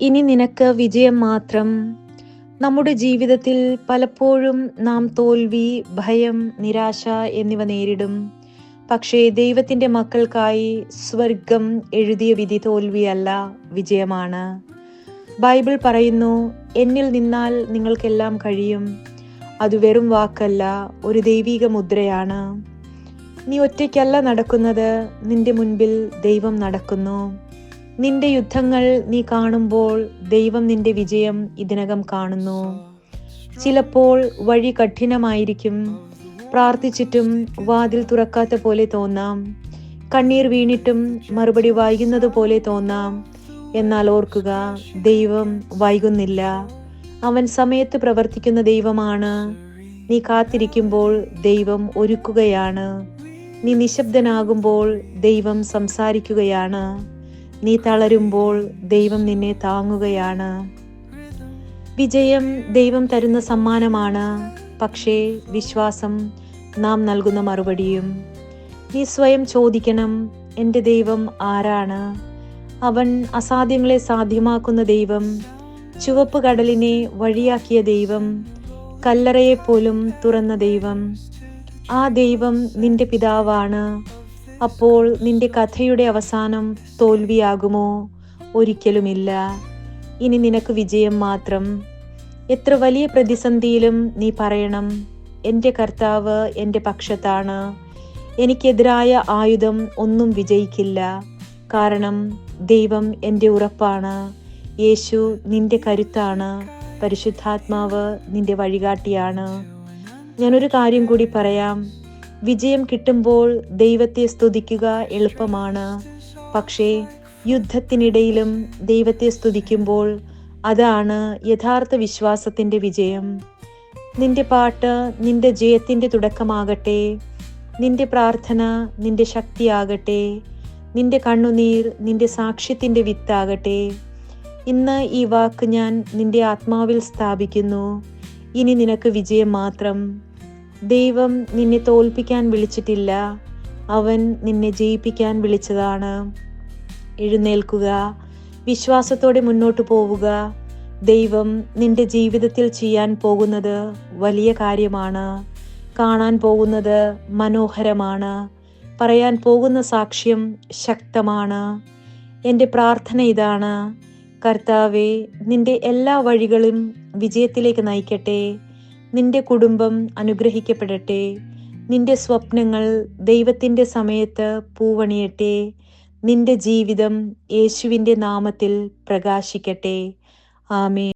ഇനി നിനക്ക് വിജയം മാത്രം. നമ്മുടെ ജീവിതത്തിൽ പലപ്പോഴും നാം തോൽവി ഭയം നിരാശ എന്നിവ നേരിടും. പക്ഷേ ദൈവത്തിന്റെ മക്കൾക്കായി സ്വർഗം എഴുതിയ വിധി തോൽവിയല്ല വിജയമാണ്. ബൈബിൾ പറയുന്നു എന്നിൽ നിന്നാൽ നിങ്ങൾക്കെല്ലാം കഴിയും. അത് വെറും വാക്കല്ല ഒരു ദൈവിക മുദ്രയാണ്. നീ ഒറ്റയ്ക്കല്ല നടക്കുന്നത് നിന്റെ മുൻപിൽ ദൈവം നടക്കുന്നു. നിന്റെ യുദ്ധങ്ങൾ നീ കാണുമ്പോൾ ദൈവം നിന്റെ വിജയം ഇതിനകം കാണുന്നു. ചിലപ്പോൾ വഴി കഠിനമായിരിക്കും. പ്രാർത്ഥിച്ചിട്ടും വാതിൽ തുറക്കാത്ത പോലെ തോന്നാം. കണ്ണീർ വീണിട്ടും മറുപടി വായിക്കുന്നത് പോലെ തോന്നാം. എന്നാൽ ഓർക്കുക ദൈവം വൈകുന്നില്ല. അവൻ സമയത്ത് പ്രവർത്തിക്കുന്ന ദൈവമാണ്. നീ കാത്തിരിക്കുമ്പോൾ ദൈവം ഒരുക്കുകയാണ്. നീ നിശബ്ദനാകുമ്പോൾ ദൈവം സംസാരിക്കുകയാണ്. നീ തളരുമ്പോൾ ദൈവം നിന്നെ താങ്ങുകയാണ്. വിജയം ദൈവം തരുന്ന സമ്മാനമാണ്. പക്ഷേ വിശ്വാസം നാം നൽകുന്ന മറുപടിയും നീ സ്വയം ചോദിക്കണം എന്റെ ദൈവം ആരാണ്? അവൻ അസാധ്യങ്ങളെ സാധ്യമാക്കുന്ന ദൈവം ചുവപ്പ് കടലിനെ വഴിയാക്കിയ ദൈവം കല്ലറയെപ്പോലും തുറന്ന ദൈവം. ആ ദൈവം നിന്റെ പിതാവാണ്. അപ്പോൾ നിന്റെ കഥയുടെ അവസാനം തോൽവിയാകുമോ? ഒരിക്കലുമില്ല. ഇനി നിനക്ക് വിജയം മാത്രം. എത്ര വലിയ പ്രതിസന്ധിയിലും നീ പറയണം. എന്റെ കർത്താവ് എന്റെ പക്ഷത്താണ്. എനിക്കെതിരായ ആയുധം ഒന്നും വിജയിക്കില്ല. കാരണം ദൈവം എന്റെ ഉറപ്പാണ്. യേശു നിന്റെ കരുത്താണ്. പരിശുദ്ധാത്മാവ് നിന്റെ വഴികാട്ടിയാണ്. ഞാനൊരു കാര്യം കൂടി പറയാം. വിജയം കിട്ടുമ്പോൾ ദൈവത്തെ സ്തുതിക്കുക എളുപ്പമാണ്. പക്ഷേ യുദ്ധത്തിനിടയിലും ദൈവത്തെ സ്തുതിക്കുമ്പോൾ അതാണ് യഥാർത്ഥ വിശ്വാസത്തിന്റെ വിജയം. നിന്റെ പാട്ട് നിന്റെ ജയത്തിന്റെ തുടക്കമാകട്ടെ. നിന്റെ പ്രാർത്ഥന നിന്റെ ശക്തിയാകട്ടെ. നിന്റെ കണ്ണുനീർ നിന്റെ സാക്ഷ്യത്തിന്റെ വിത്താകട്ടെ. ഇന്ന് ഈ വാക്ക് ഞാൻ നിന്റെ ആത്മാവിൽ സ്ഥാപിക്കുന്നു. ഇനി നിനക്ക് വിജയം മാത്രം. ദൈവം നിന്നെ തോൽപ്പിക്കാൻ വിളിച്ചിട്ടില്ല. അവൻ നിന്നെ ജയിപ്പിക്കാൻ വിളിച്ചതാണ്. എഴുന്നേൽക്കുക. വിശ്വാസത്തോടെ മുന്നോട്ട് പോവുക. ദൈവം നിന്റെ ജീവിതത്തിൽ ചെയ്യാൻ പോകുന്നത് വലിയ കാര്യമാണ്. കാണാൻ പോകുന്നത് മനോഹരമാണ്. പറയാൻ പോകുന്ന സാക്ഷ്യം ശക്തമാണ്. എന്റെ പ്രാർത്ഥന ഇതാണ്. കർത്താവെ നിന്റെ എല്ലാ വഴികളും വിജയത്തിലേക്ക് നയിക്കട്ടെ. നിന്റെ കുടുംബം അനുഗ്രഹിക്കപ്പെടട്ടെ. നിന്റെ സ്വപ്നങ്ങൾ ദൈവത്തിന്റെ സമയത്ത് പൂവണിയട്ടെ. നിന്റെ ജീവിതം യേശുവിന്റെ നാമത്തിൽ പ്രകാശിക്കട്ടെ. ആമേ